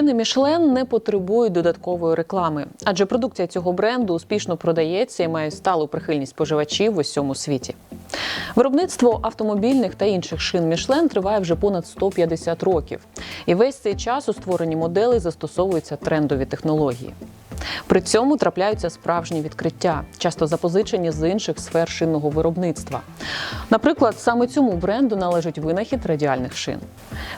Шини Мішлен не потребують додаткової реклами, адже продукція цього бренду успішно продається і має сталу прихильність споживачів в усьому світі. Виробництво автомобільних та інших шин Мішлен триває вже понад 150 років, і весь цей час у створенні моделей застосовуються трендові технології. При цьому трапляються справжні відкриття, часто запозичені з інших сфер шинного виробництва. Наприклад, саме цьому бренду належить винахід радіальних шин.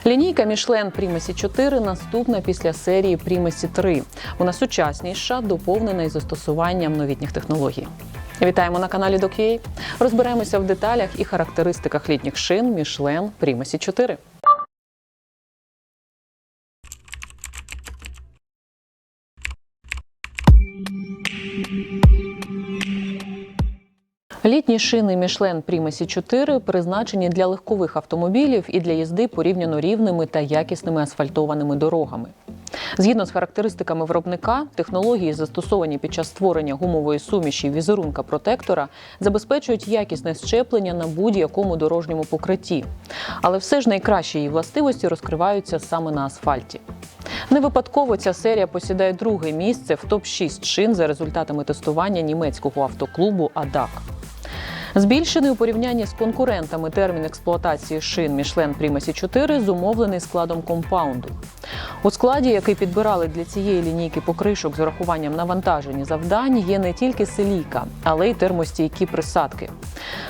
Лінійка Michelin Primacy 4 наступна після серії Primacy 3. Вона сучасніша, доповнена із застосуванням новітніх технологій. Вітаємо на каналі DocUA. Розберемося в деталях і характеристиках літніх шин Michelin Primacy 4. Літні шини Michelin Primacy 4 призначені для легкових автомобілів і для їзди порівняно рівними та якісними асфальтованими дорогами. Згідно з характеристиками виробника, технології, застосовані під час створення гумової суміші візерунка протектора, забезпечують якісне щеплення на будь-якому дорожньому покритті. Але все ж найкращі її властивості розкриваються саме на асфальті. Не випадково ця серія посідає друге місце в топ-6 шин за результатами тестування німецького автоклубу АДАК. Збільшений у порівнянні з конкурентами термін експлуатації шин Michelin Primacy 4 зумовлений складом компаунду. У складі, який підбирали для цієї лінійки покришок з урахуванням навантажень і завдань, є не тільки силійка, але й термостійкі присадки.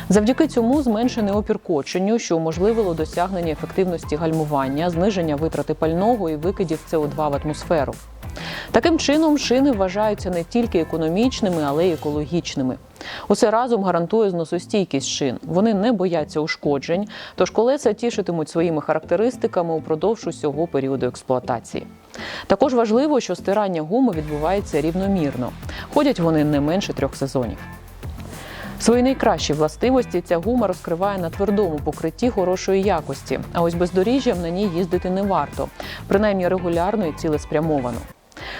Завдяки цьому зменшений опір коченню, що уможливило досягнення ефективності гальмування, зниження витрати пального і викидів СО2 в атмосферу. Таким чином, шини вважаються не тільки економічними, але й екологічними. Усе разом гарантує зносостійкість шин. Вони не бояться ушкоджень, тож колеса тішитимуть своїми характеристиками упродовж усього періоду експлуатації. Також важливо, що стирання гуми відбувається рівномірно. Ходять вони не менше трьох сезонів. Свої найкращі властивості ця гума розкриває на твердому покритті хорошої якості, а ось бездоріжжям на ній їздити не варто, принаймні регулярно і цілеспрямовано.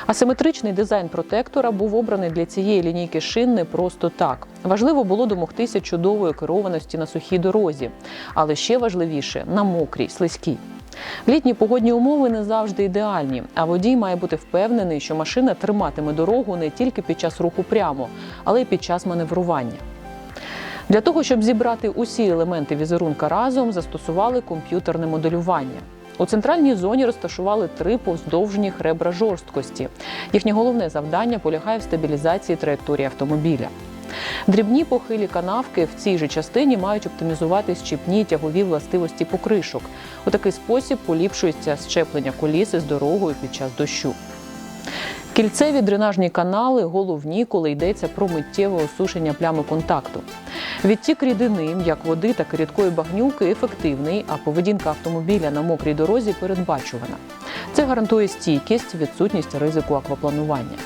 Асиметричний дизайн протектора був обраний для цієї лінійки шин не просто так. Важливо було домогтися чудової керованості на сухій дорозі, але ще важливіше на мокрій, слизькій. Літні погодні умови не завжди ідеальні, а водій має бути впевнений, що машина триматиме дорогу не тільки під час руху прямо, але й під час маневрування. Для того, щоб зібрати усі елементи візерунка разом, застосували комп'ютерне моделювання. У центральній зоні розташували три повздовжні ребра жорсткості. Їхнє головне завдання полягає в стабілізації траєкторії автомобіля. Дрібні похилі канавки в цій же частині мають оптимізувати щіпні тягові властивості покришок. У такий спосіб поліпшується щеплення коліс із дорогою під час дощу. Кільцеві дренажні канали головні, коли йдеться про миттєве осушення плями контакту. Відтік рідини, як води, так і рідкої багнюки, ефективний, а поведінка автомобіля на мокрій дорозі передбачувана. Це гарантує стійкість, відсутність ризику аквапланування.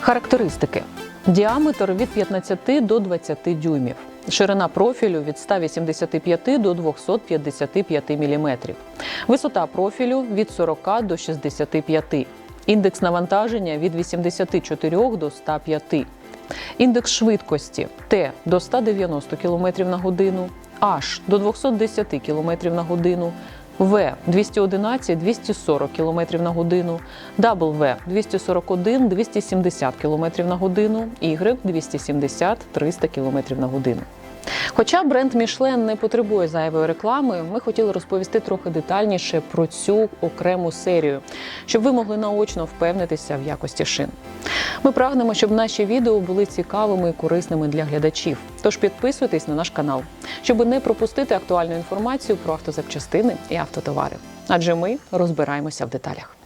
Характеристики: діаметр від 15 до 20 дюймів. Ширина профілю від 185 до 255 мм. Висота профілю від 40 до 65 Індекс навантаження від 84 до 105. Індекс швидкості Т до 190 км на годину, H до 210 км на годину, В 211-240 км на годину, W 241-270 км на годину, Y 270-300 км на годину. Хоча бренд Michelin не потребує зайвої реклами, ми хотіли розповісти трохи детальніше про цю окрему серію, щоб ви могли наочно впевнитися в якості шин. Ми прагнемо, щоб наші відео були цікавими і корисними для глядачів. Тож підписуйтесь на наш канал, щоб не пропустити актуальну інформацію про автозапчастини і автотовари. Адже ми розбираємося в деталях.